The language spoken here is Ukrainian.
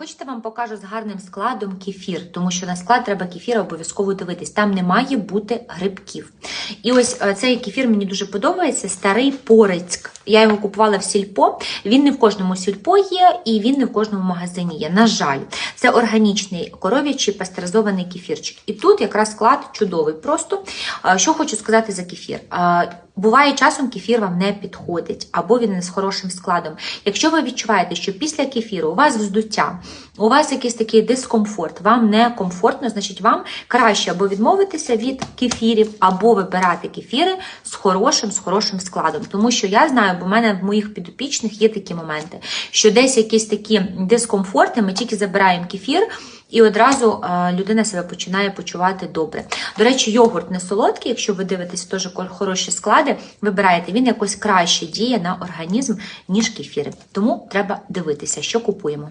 Хочете, вам покажу з гарним складом кефір, тому що на склад треба кефіра обов'язково дивитись. Там не має бути грибків. І ось е, цей кефір мені дуже подобається. Старий Порицьк. Я його купувала в сільпо. Він не в кожному сільпо є, і він не в кожному магазині є. На жаль, це органічний коров'ячий пастеризований кефірчик. І тут якраз склад чудовий. Просто е, що хочу сказати за кефір. Е, Буває часом кефір вам не підходить, або він не з хорошим складом. Якщо ви відчуваєте, що після кефіру у вас вздуття, у вас якийсь такий дискомфорт, вам не комфортно, значить вам краще або відмовитися від кефірів, або вибирати кефіри з хорошим, з хорошим складом. Тому що я знаю, бо в мене в моїх підопічних є такі моменти, що десь якісь такі дискомфорти, ми тільки забираємо кефір. І одразу е, людина себе починає почувати добре. До речі, йогурт не солодкий, якщо ви дивитесь теж хороші склади, вибираєте, він якось краще діє на організм, ніж кефір. Тому треба дивитися, що купуємо.